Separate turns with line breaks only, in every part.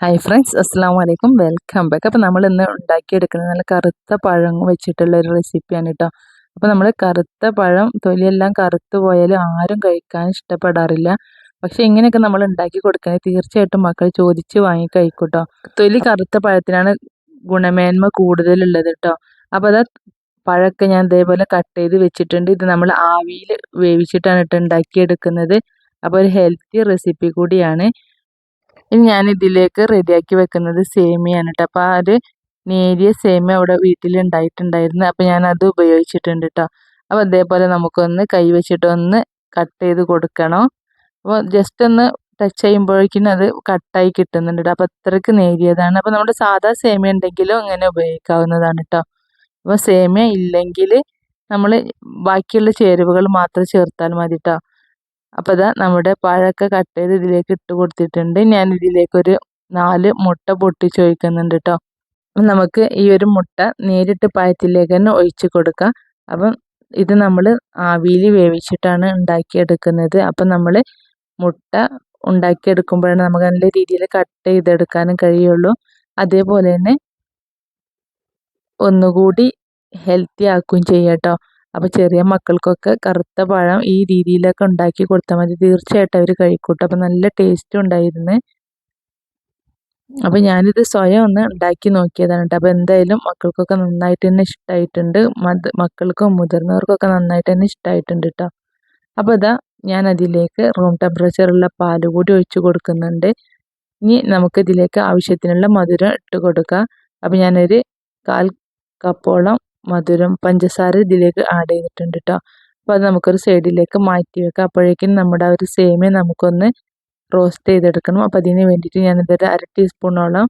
Hi friends അസ്സാം വലൈക്കും welcome back അപ്പോൾ നമ്മൾ ഇന്ന് ഉണ്ടാക്കിയെടുക്കുന്നത് നല്ല കറുത്ത പഴം വെച്ചിട്ടുള്ള ഒരു റെസിപ്പിയാണ് കേട്ടോ അപ്പോൾ നമ്മൾ കറുത്ത പഴം തൊലിയെല്ലാം കറുത്തു പോയാലും ആരും കഴിക്കാൻ ഇഷ്ടപ്പെടാറില്ല. പക്ഷെ ഇങ്ങനെയൊക്കെ നമ്മൾ ഉണ്ടാക്കി കൊടുക്കുന്നത് തീർച്ചയായിട്ടും മക്കൾ ചോദിച്ച് വാങ്ങി കഴിക്കൂട്ടോ തൊലി കറുത്ത പഴത്തിനാണ് ഗുണമേന്മ കൂടുതലുള്ളത് കേട്ടോ അപ്പോൾ അത് പഴമൊക്കെ ഞാൻ ഇതേപോലെ കട്ട് ചെയ്ത് വെച്ചിട്ടുണ്ട്. ഇത് നമ്മൾ ആവിയിൽ വേവിച്ചിട്ടാണ് ഇട്ട് ഉണ്ടാക്കിയെടുക്കുന്നത്. അപ്പോൾ ഒരു ഹെൽത്തി റെസിപ്പി കൂടിയാണ്. ഇനി ഞാൻ ഇതിലേക്ക് റെഡിയാക്കി വെക്കുന്നത് സേമിയാണ് കേട്ടോ അപ്പോൾ ആ ഒരു നേരിയ സേമിയ അവിടെ വീട്ടിൽ ഉണ്ടായിട്ടുണ്ടായിരുന്നു അപ്പോൾ ഞാൻ അത് ഉപയോഗിച്ചിട്ടുണ്ട് കേട്ടോ അപ്പോൾ അതേപോലെ നമുക്കൊന്ന് കൈ വെച്ചിട്ട് ഒന്ന് കട്ട് ചെയ്ത് കൊടുക്കണം. അപ്പോൾ ജസ്റ്റ് ഒന്ന് ടച്ച് ചെയ്യുമ്പോഴേക്കും അത് കട്ടായി കിട്ടുന്നുണ്ട് കേട്ടോ അപ്പോൾ അത്രയ്ക്ക് നേരിയതാണ്. അപ്പോൾ നമ്മുടെ സാധാ സേമിയ ഉണ്ടെങ്കിലും ഇങ്ങനെ ഉപയോഗിക്കാവുന്നതാണ് കേട്ടോ അപ്പോൾ സേമിയ ഇല്ലെങ്കിൽ നമ്മൾ ബാക്കിയുള്ള ചേരുവകൾ മാത്രം ചേർത്താൽ മതി കേട്ടോ അപ്പോൾ ഇതാ നമ്മുടെ പഴമൊക്കെ കട്ട് ചെയ്ത് ഇതിലേക്ക് ഇട്ട് കൊടുത്തിട്ടുണ്ട്. ഞാൻ ഇതിലേക്കൊരു നാല് മുട്ട പൊട്ടിച്ച് ഒഴിക്കുന്നുണ്ട് കേട്ടോ നമുക്ക് ഈ ഒരു മുട്ട നേരിട്ട് പഴത്തിലേക്ക് തന്നെ ഒഴിച്ച് കൊടുക്കാം. അപ്പം ഇത് നമ്മൾ ആവിയിൽ വേവിച്ചിട്ടാണ് ഉണ്ടാക്കിയെടുക്കുന്നത്. അപ്പം നമ്മൾ മുട്ട ഉണ്ടാക്കിയെടുക്കുമ്പോഴാണ് നമുക്ക് നല്ല രീതിയിൽ കട്ട് ചെയ്തെടുക്കാനും കഴിയുള്ളൂ. അതേപോലെ തന്നെ ഒന്നുകൂടി ഹെൽത്തി ആക്കുകയും ചെയ്യാം കേട്ടോ അപ്പോൾ ചെറിയ മക്കൾക്കൊക്കെ കറുത്ത പഴം ഈ രീതിയിലൊക്കെ ഉണ്ടാക്കി കൊടുത്താൽ മതി. തീർച്ചയായിട്ടും അവർ കഴിക്കൂട്ടോ. അപ്പോൾ നല്ല ടേസ്റ്റ് ഉണ്ടായിരുന്നു. അപ്പോൾ ഞാനിത് സ്വയം ഒന്ന് ഉണ്ടാക്കി നോക്കിയതാണ് കേട്ടോ. അപ്പോൾ എന്തായാലും മക്കൾക്കൊക്കെ നന്നായിട്ട് തന്നെ ഇഷ്ടമായിട്ടുണ്ട് മത് മക്കൾക്കും മുതിർന്നവർക്കൊക്കെ നന്നായിട്ട് തന്നെ ഇഷ്ടമായിട്ടുണ്ട് കേട്ടോ. അപ്പോൾ ഇതാ ഞാൻ അതിലേക്ക് റൂം ടെമ്പറേച്ചറുള്ള പാൽ കൂടി ഒഴിച്ച് കൊടുക്കുന്നുണ്ട്. ഇനി നമുക്ക് ഇതിലേക്ക് ആവശ്യത്തിനുള്ള മധുരം ഇട്ട് കൊടുക്കാം. അപ്പോൾ ഞാനൊരു കാൽ കപ്പോളം മധുരം പഞ്ചസാര ഇതിലേക്ക് ആഡ് ചെയ്തിട്ടുണ്ട് കേട്ടോ അപ്പോൾ അത് നമുക്കൊരു സൈഡിലേക്ക് മാറ്റി വെക്കാം. അപ്പോഴേക്കും നമ്മുടെ ആ ഒരു സേമിയ നമുക്കൊന്ന് റോസ്റ്റ് ചെയ്തെടുക്കണം. അപ്പോൾ അതിന് വേണ്ടിയിട്ട് ഞാനിതൊരു അര ടീസ്പൂണോളം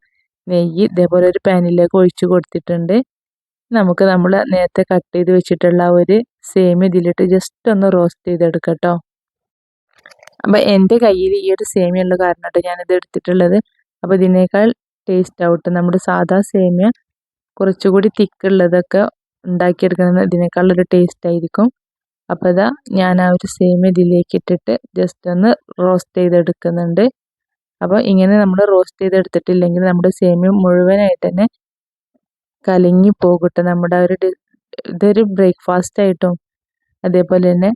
നെയ്യ് ഇതേപോലെ ഒരു പാനിലേക്ക് ഒഴിച്ച് കൊടുത്തിട്ടുണ്ട്. നമുക്ക് നമ്മൾ നേരത്തെ കട്ട് ചെയ്ത് വെച്ചിട്ടുള്ള ഒരു സേമിയ ഇതിലിട്ട് ജസ്റ്റ് ഒന്ന് റോസ്റ്റ് ചെയ്തെടുക്കാം കേട്ടോ അപ്പോൾ എന്റെ കയ്യിൽ ഈ ഒരു സേമിയ ഉള്ള കാരണം കേട്ടോ ഞാനിത് എടുത്തിട്ടുള്ളത്. അപ്പോൾ ഇതിനേക്കാൾ ടേസ്റ്റ് ആവട്ടെ നമ്മുടെ സാധാ സേമിയ കുറച്ചുകൂടി തിക്കുള്ളതൊക്കെ ഉണ്ടാക്കിയെടുക്കുന്നത് ഇതിനേക്കാളൊരു ടേസ്റ്റ് ആയിരിക്കും അപ്പോൾ ഇതാ ഞാൻ ആ ഒരു സെയിം ഇതിലേക്ക് ഇട്ടിട്ട് ജസ്റ്റ് ഒന്ന് റോസ്റ്റ് ചെയ്തെടുക്കുന്നുണ്ട്. അപ്പോൾ ഇങ്ങനെ നമ്മൾ റോസ്റ്റ് ചെയ്തെടുത്തിട്ടില്ലെങ്കിൽ നമ്മുടെ സേമിയ മുഴുവനായിട്ട് തന്നെ കലങ്ങി പോകട്ടെ. നമ്മുടെ ഒരു ഇതൊരു ബ്രേക്ക്ഫാസ്റ്റ് ആയിട്ടും അതേപോലെ തന്നെ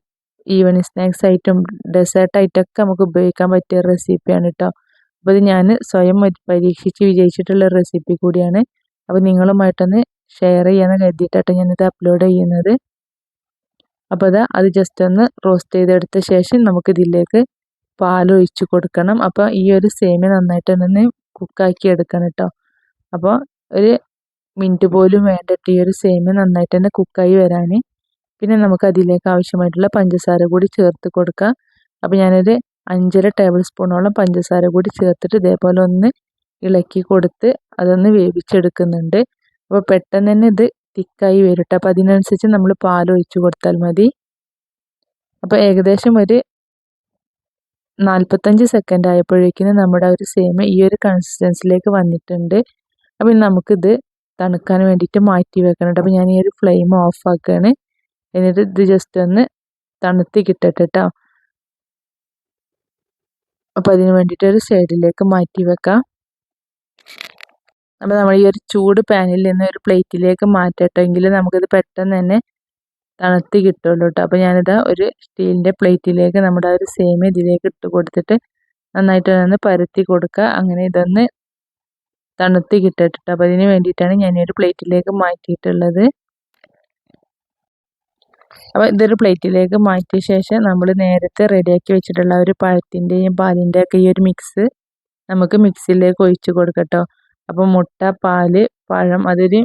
ഈവനിങ് സ്നാക്സ് ആയിട്ടും ഡെസേർട്ട് ആയിട്ടൊക്കെ നമുക്ക് ഉപയോഗിക്കാൻ പറ്റിയ റെസിപ്പിയാണ് കേട്ടോ അപ്പോൾ ഇത് ഞാൻ സ്വയം പരീക്ഷിച്ച് വിജയിച്ചിട്ടുള്ള റെസിപ്പി കൂടിയാണ്. അപ്പോൾ നിങ്ങളുമായിട്ടൊന്ന് ഷെയർ ചെയ്യാമെന്ന് കരുതിയിട്ടാണ് ഞാനിത് അപ്ലോഡ് ചെയ്യുന്നത്. അപ്പോൾ അതാ അത് ജസ്റ്റ് ഒന്ന് റോസ്റ്റ് ചെയ്തെടുത്ത ശേഷം നമുക്കിതിലേക്ക് പാൽ ഒഴിച്ച് കൊടുക്കണം. അപ്പോൾ ഈ ഒരു സേമിയ നന്നായിട്ട് തന്നെ കുക്കാക്കി എടുക്കണം കേട്ടോ അപ്പോൾ ഒരു മിനിറ്റ് പോലും വേണ്ടിട്ട് ഈ ഒരു സേമിയ നന്നായിട്ട് തന്നെ കുക്കായി വരാൻ പിന്നെ നമുക്ക് അതിലേക്ക് ആവശ്യമായിട്ടുള്ള പഞ്ചസാര കൂടി ചേർത്ത് കൊടുക്കാം. അപ്പോൾ ഞാനൊരു അഞ്ചര ടേബിൾ സ്പൂണോളം പഞ്ചസാര കൂടി ചേർത്തിട്ട് ഇതേപോലെ ഒന്ന് ഇളക്കി കൊടുത്ത് അതൊന്ന് വേവിച്ചെടുക്കുന്നുണ്ട്. അപ്പോൾ പെട്ടെന്ന് തന്നെ ഇത് തിക്കായി വരും കേട്ടോ അപ്പോൾ അതിനനുസരിച്ച് നമ്മൾ പാൽ ഒഴിച്ചു കൊടുത്താൽ മതി. അപ്പോൾ ഏകദേശം ഒരു നാൽപ്പത്തഞ്ച് സെക്കൻഡ് ആയപ്പോഴേക്കും നമ്മുടെ ഒരു സേമ ഈ ഒരു കൺസിസ്റ്റൻസിലേക്ക് വന്നിട്ടുണ്ട്. അപ്പോൾ നമുക്കിത് തണുക്കാൻ വേണ്ടിയിട്ട് മാറ്റി വെക്കണം അപ്പോൾ ഞാൻ ഈ ഒരു ഫ്ലെയിം ഓഫ് ആക്കുകയാണ് എന്നിട്ട് ഇത് ജസ്റ്റ് ഒന്ന് തണുത്തി കിട്ടട്ടെ കേട്ടോ അപ്പോൾ അതിന് വേണ്ടിയിട്ട് ഒരു സൈഡിലേക്ക് മാറ്റി വെക്കാം. അപ്പോൾ നമ്മൾ ഈ ഒരു ചൂട് പാനിൽ നിന്ന് ഒരു പ്ലേറ്റിലേക്ക് മാറ്റട്ടെങ്കിൽ നമുക്കിത് പെട്ടെന്ന് തന്നെ തണുത്ത് കിട്ടുള്ളൂ കേട്ടോ അപ്പോൾ ഞാനിത് ഒരു സ്റ്റീലിന്റെ പ്ലേറ്റിലേക്ക് നമ്മുടെ ആ ഒരു സേമിയ ഇതിലേക്ക് ഇട്ട് കൊടുത്തിട്ട് നന്നായിട്ട് ഒന്ന് പരത്തി കൊടുക്കുക. അങ്ങനെ ഇതൊന്ന് തണുത്ത് കിട്ടട്ടെ അപ്പോൾ അതിന് വേണ്ടിയിട്ടാണ് ഞാൻ ഒരു പ്ലേറ്റിലേക്ക് മാറ്റിയിട്ടുള്ളത്. അപ്പോൾ ഇതൊരു പ്ലേറ്റിലേക്ക് മാറ്റിയ ശേഷം നമ്മൾ നേരത്തെ റെഡിയാക്കി വെച്ചിട്ടുള്ള ഒരു പഴത്തിന്റെയും പാലിന്റെയൊക്കെ ഈ ഒരു മിക്സ് നമുക്ക് മിക്സിയിലേക്ക് ഒഴിച്ച് കൊടുക്കട്ടോ അപ്പോൾ മുട്ട പാൽ പഴം അതൊരു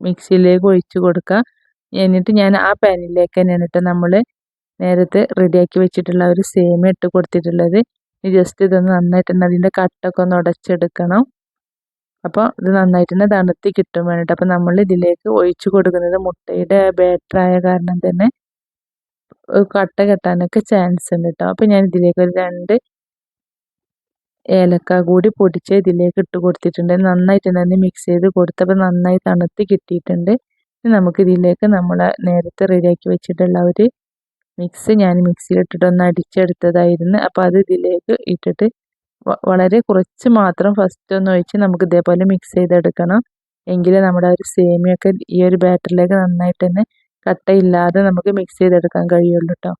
മിക്സിയിലേക്ക് ഒഴിച്ച് കൊടുക്കുക എന്നിട്ട് ഞാൻ ആ പാനിലേക്ക് തന്നെയാണ് ഇട്ട് നമ്മൾ നേരത്തെ റെഡിയാക്കി വെച്ചിട്ടുള്ള ഒരു സേമിയ ഇട്ട് കൊടുത്തിട്ടുള്ളത്. ജസ്റ്റ് ഇതൊന്ന് നന്നായിട്ട് തന്നെ അതിന്റെ കട്ടൊക്കെ ഒന്ന് ഉടച്ചെടുക്കണം അപ്പോൾ ഇത് നന്നായിട്ട് തന്നെ തണുത്തി കിട്ടും വേണ്ടിട്ട് അപ്പോൾ നമ്മൾ ഇതിലേക്ക് ഒഴിച്ച് കൊടുക്കുന്നത് മുട്ടയുടെ ബാറ്ററായ കാരണം തന്നെ കട്ട കെട്ടാനൊക്കെ ചാൻസ് ഉണ്ട് കേട്ടോ അപ്പോൾ ഞാൻ ഇതിലേക്ക് ഒരു രണ്ട് ഏലക്ക കൂടി പൊടിച്ച് ഇതിലേക്ക് ഇട്ട് കൊടുത്തിട്ടുണ്ട്. നന്നായിട്ട് തന്നെ മിക്സ് ചെയ്ത് കൊടുത്തപ്പോൾ നന്നായി തണുത്ത് കിട്ടിയിട്ടുണ്ട്. നമുക്ക് ഇതിലേക്ക് നമ്മൾ നേരത്തെ റെഡിയാക്കി വെച്ചിട്ടുള്ള ഒരു മിക്സ് ഞാൻ മിക്സിയിലിട്ടിട്ട് ഒന്ന് അടിച്ചെടുത്തതായിരുന്നു. അപ്പോൾ അത് ഇതിലേക്ക് ഇട്ടിട്ട് വളരെ കുറച്ച് മാത്രം ഫസ്റ്റ് ഒന്ന് ഒഴിച്ച് നമുക്ക് ഇതേപോലെ മിക്സ് ചെയ്തെടുക്കണം. എങ്കിലേ നമ്മുടെ ഒരു സേമിയൊക്കെ ഈ ഒരു ബാറ്ററിലേക്ക് നന്നായിട്ട് തന്നെ കട്ടയില്ലാതെ നമുക്ക് മിക്സ് ചെയ്തെടുക്കാൻ കഴിയുള്ളൂ കേട്ടോ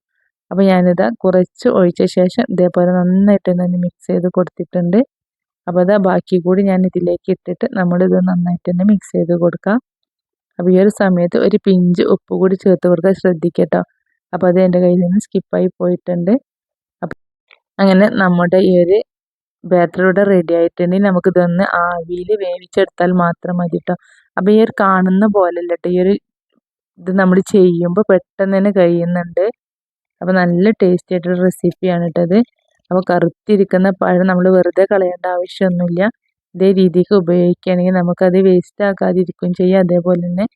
അപ്പോൾ ഞാനിത് കുറച്ച് ഒഴിച്ച ശേഷം ഇതേപോലെ നന്നായിട്ട് തന്നെ മിക്സ് ചെയ്ത് കൊടുത്തിട്ടുണ്ട്. അപ്പോൾ അതാ ബാക്കി കൂടി ഞാൻ ഇതിലേക്ക് ഇട്ടിട്ട് നമ്മളിത് നന്നായിട്ട് തന്നെ മിക്സ് ചെയ്ത് കൊടുക്കാം. അപ്പോൾ ഈ ഒരു സമയത്ത് ഒരു പിഞ്ച് ഉപ്പ് കൂടി ചേർത്ത് കൊടുക്കാൻ ശ്രദ്ധിക്കട്ടോ. അപ്പോൾ അത് എന്റെ കയ്യിൽ നിന്ന് സ്കിപ്പായി പോയിട്ടുണ്ട്. അപ്പം അങ്ങനെ നമ്മുടെ ഈ ഒരു ബാറ്റർ ഇവിടെ റെഡി ആയിട്ടുണ്ടെങ്കിൽ നമുക്കിതൊന്ന് ആവിയിൽ വേവിച്ചെടുത്താൽ മാത്രം മതി കേട്ടോ അപ്പോൾ ഈ ഒരു കാണുന്ന പോലല്ലോ ഈ ഒരു ഇത് നമ്മൾ ചെയ്യുമ്പോൾ പെട്ടെന്ന് തന്നെ കഴിയുന്നുണ്ട്. അപ്പോൾ നല്ല ടേസ്റ്റി ആയിട്ടുള്ള റെസിപ്പിയാണ് കേട്ടത് അപ്പോൾ കറുത്തിരിക്കുന്ന പഴം നമ്മൾ വെറുതെ കളയേണ്ട ആവശ്യമൊന്നുമില്ല. ഇതേ രീതിക്ക് ഉപയോഗിക്കുകയാണെങ്കിൽ നമുക്കത് വേസ്റ്റ് ആക്കാതിരിക്കുകയും ചെയ്യാം. അതേപോലെ തന്നെ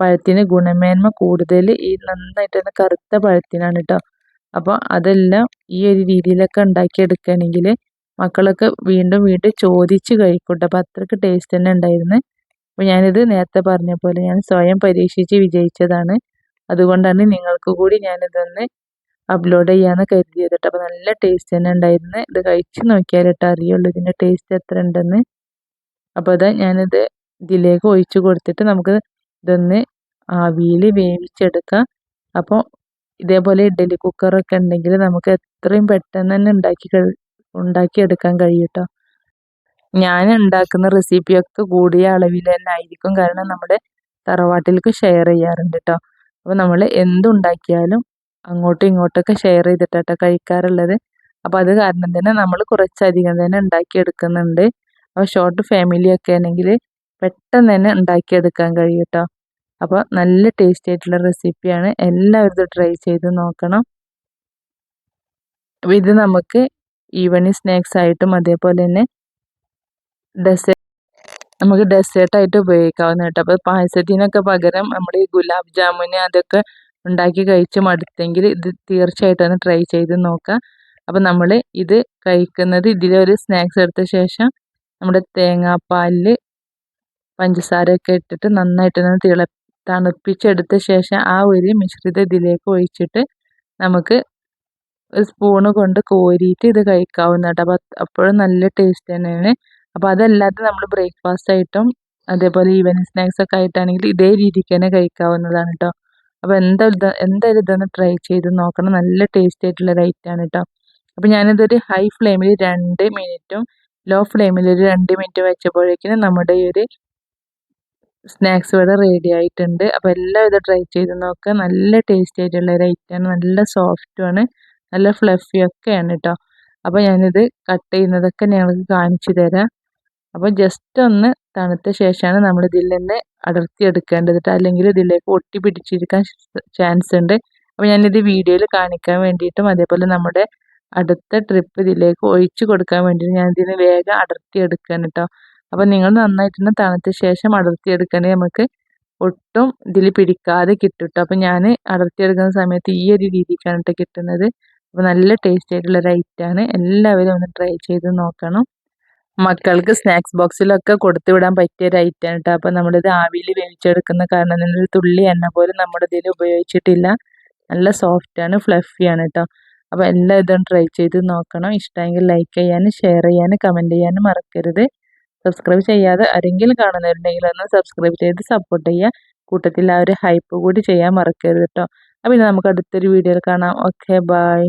പഴത്തിന് ഗുണമേന്മ കൂടുതൽ ഈ നന്നായിട്ട് തന്നെ കറുത്ത പഴത്തിനാണ് കേട്ടോ അപ്പോൾ അതെല്ലാം ഈ ഒരു രീതിയിലൊക്കെ ഉണ്ടാക്കിയെടുക്കുകയാണെങ്കിൽ മക്കളൊക്കെ വീണ്ടും വീണ്ടും ചോദിച്ച് കഴിക്കൂട്ടോ. അപ്പോൾ അത്രയ്ക്ക് ടേസ്റ്റ് തന്നെ ഉണ്ടായിരുന്നു. അപ്പോൾ ഞാനിത് നേരത്തെ പറഞ്ഞ പോലെ ഞാൻ സ്വയം പരീക്ഷിച്ച് വിജയിച്ചതാണ്. അതുകൊണ്ടാണ് നിങ്ങൾക്ക് കൂടി ഞാനിതൊന്ന് അപ്ലോഡ് ചെയ്യാമെന്ന് കരുതിയത് കേട്ടോ അപ്പോൾ നല്ല ടേസ്റ്റ് തന്നെ ഉണ്ടായിരുന്നു. ഇത് കഴിച്ച് നോക്കിയാൽ കേട്ടോ അറിയുള്ളൂ ഇതിന്റെ ടേസ്റ്റ് എത്ര ഉണ്ടെന്ന്. അപ്പോൾ അതാ ഞാനിത് ഇതിലേക്ക് ഒഴിച്ച് കൊടുത്തിട്ട് നമുക്ക് ഇതൊന്ന് ആവിയിൽ വേവിച്ചെടുക്കാം. അപ്പോൾ ഇതേപോലെ ഇഡ്ഡലി കുക്കറൊക്കെ ഉണ്ടെങ്കിൽ നമുക്ക് എത്രയും പെട്ടെന്ന് തന്നെ ഉണ്ടാക്കി ഉണ്ടാക്കിയെടുക്കാൻ കഴിയും കേട്ടോ ഞാൻ ഉണ്ടാക്കുന്ന റെസിപ്പിയൊക്കെ കൂടിയ അളവിൽ തന്നെ ആയിരിക്കും. കാരണം നമ്മുടെ തറവാട്ടിലേക്ക് ഷെയർ ചെയ്യാറുണ്ട് കേട്ടോ അപ്പോൾ നമ്മൾ എന്തുണ്ടാക്കിയാലും അങ്ങോട്ടും ഇങ്ങോട്ടൊക്കെ ഷെയർ ചെയ്തിട്ടാട്ടോ കഴിക്കാറുള്ളത്. അപ്പോൾ അത് കാരണം തന്നെ നമ്മൾ കുറച്ചധികം തന്നെ ഉണ്ടാക്കിയെടുക്കുന്നുണ്ട്. അപ്പോൾ ഷോർട്ട് ഫാമിലി ഒക്കെ ആണെങ്കിൽ പെട്ടെന്ന് തന്നെ ഉണ്ടാക്കിയെടുക്കാൻ കഴിയും കേട്ടോ അപ്പോൾ നല്ല ടേസ്റ്റി ആയിട്ടുള്ള റെസിപ്പിയാണ് എല്ലാവരും ട്രൈ ചെയ്ത് നോക്കണം. അപ്പോൾ ഇത് നമുക്ക് ഈവനിങ് സ്നാക്സ് ആയിട്ടും അതേപോലെ തന്നെ ഡെസേർട്ട് നമുക്ക് ഡെസേർട്ടായിട്ട് ഉപയോഗിക്കാവുന്ന കേട്ടോ. അപ്പോൾ പായസത്തിനൊക്കെ പകരം നമ്മുടെ ഈ ഗുലാബ് ജാമുന് അതൊക്കെ ഉണ്ടാക്കി കഴിച്ച് മടുത്തെങ്കിൽ ഇത് തീർച്ചയായിട്ടും ഒന്ന് ട്രൈ ചെയ്ത് നോക്കുക. അപ്പോൾ നമ്മൾ ഇത് കഴിക്കുന്നത് ഇതിലൊരു സ്നാക്സ് എടുത്ത ശേഷം നമ്മുടെ തേങ്ങാപ്പാലിൽ പഞ്ചസാരയൊക്കെ ഇട്ടിട്ട് നന്നായിട്ട് തിള തണുപ്പിച്ചെടുത്ത ശേഷം ആ ഒരു മിശ്രിത ഇതിലേക്ക് ഒഴിച്ചിട്ട് നമുക്ക് ഒരു സ്പൂണ് കൊണ്ട് കോരിയിട്ട് ഇത് കഴിക്കാവുന്ന കേട്ടോ. അപ്പോൾ അപ്പോഴും നല്ല ടേസ്റ്റ് തന്നെയാണ്. അപ്പോൾ അതല്ലാതെ നമ്മൾ ബ്രേക്ക്ഫാസ്റ്റ് ആയിട്ടും അതേപോലെ ഈവനിങ് സ്നാക്സ് ഒക്കെ ആയിട്ടാണെങ്കിൽ ഇതേ രീതിക്ക് തന്നെ കഴിക്കാവുന്നതാണ് കേട്ടോ. അപ്പോൾ എന്തായാലും എന്തായാലും ഇതൊന്ന് ട്രൈ ചെയ്ത് നോക്കണം. നല്ല ടേസ്റ്റ് ആയിട്ടുള്ള ഒരു കേട്ടോ അപ്പോൾ ഞാനിതൊരു ഹൈ ഫ്ലെയിമിൽ രണ്ട് മിനിറ്റും ലോ ഫ്ലെയിമിൽ ഒരു രണ്ട് മിനിറ്റ് വെച്ചപ്പോഴേക്കും നമ്മുടെ ഈ ഒരു സ്നാക്സ് ഇവിടെ റെഡി ആയിട്ടുണ്ട്. അപ്പോൾ എല്ലാം ഇത് ട്രൈ ചെയ്ത് നോക്കുക നല്ല ടേസ്റ്റി ആയിട്ടുള്ള ഒരു ഐറ്റമാണ് നല്ല സോഫ്റ്റുമാണ് നല്ല ഫ്ലഫിയൊക്കെയാണ് കേട്ടോ അപ്പോൾ ഞാനിത് കട്ട് ചെയ്യുന്നതൊക്കെ ഞങ്ങൾക്ക് കാണിച്ചു തരാം. അപ്പോൾ ജസ്റ്റ് ഒന്ന് തണുത്ത ശേഷമാണ് നമ്മൾ ഇതിൽ നിന്ന് അടർത്തി എടുക്കേണ്ടത് അല്ലെങ്കിൽ ഇതിലേക്ക് ഒട്ടി പിടിച്ചിരിക്കാൻ ചാൻസ് ഉണ്ട്. അപ്പോൾ ഞാനിത് വീഡിയോയിൽ കാണിക്കാൻ വേണ്ടിയിട്ടും അതേപോലെ നമ്മുടെ അടുത്ത ട്രിപ്പ് ഇതിലേക്ക് ഒഴിച്ചു കൊടുക്കാൻ വേണ്ടിയിട്ട് ഞാൻ ഇതിന് വേഗം അടർത്തി എടുക്കാൻ കേട്ടോ അപ്പോൾ നിങ്ങൾ നന്നായിട്ട് തന്നെ തണുത്ത ശേഷം അടർത്തി എടുക്കണേ നമുക്ക് ഒട്ടും ഇതിൽ പിടിക്കാതെ കിട്ടും കേട്ടോ അപ്പോൾ ഞാൻ അടർത്തി എടുക്കുന്ന സമയത്ത് ഈ ഒരു രീതിക്കാണ് കേട്ടോ കിട്ടുന്നത്. അപ്പോൾ നല്ല ടേസ്റ്റ് ആയിട്ടുള്ള ഒരു ഐറ്റമാണ് എല്ലാവരും ഒന്ന് ട്രൈ ചെയ്ത് നോക്കണം. മക്കൾക്ക് സ്നാക്സ് ബോക്സിലൊക്കെ കൊടുത്തു വിടാൻ പറ്റിയ ഒരു ഐറ്റം കേട്ടോ അപ്പോൾ നമ്മളിത് ആവിയിൽ വേവിച്ചെടുക്കുന്ന കാരണം ഒരു തുള്ളി എണ്ണ പോലും നമ്മുടെ ഇതിൽ ഉപയോഗിച്ചിട്ടില്ല. നല്ല സോഫ്റ്റ് ആണ് ഫ്ലഫി ആണ് കേട്ടോ അപ്പോൾ എല്ലാം ഇതും ട്രൈ ചെയ്ത് നോക്കണം. ഇഷ്ടമെങ്കിൽ ലൈക്ക് ചെയ്യാനും ഷെയർ ചെയ്യാനും കമന്റ് ചെയ്യാനും മറക്കരുത്. സബ്സ്ക്രൈബ് ചെയ്യാതെ ആരെങ്കിലും കാണുന്നവരുണ്ടെങ്കിൽ ഒന്ന് സബ്സ്ക്രൈബ് ചെയ്ത് സപ്പോർട്ട് ചെയ്യുക. കൂട്ടത്തിൽ ആ ഒരു ഹൈപ്പ് കൂടി ചെയ്യാൻ മറക്കരുത് കേട്ടോ അപ്പോൾ പിന്നെ നമുക്ക് അടുത്തൊരു വീഡിയോയിൽ കാണാം. Okay bye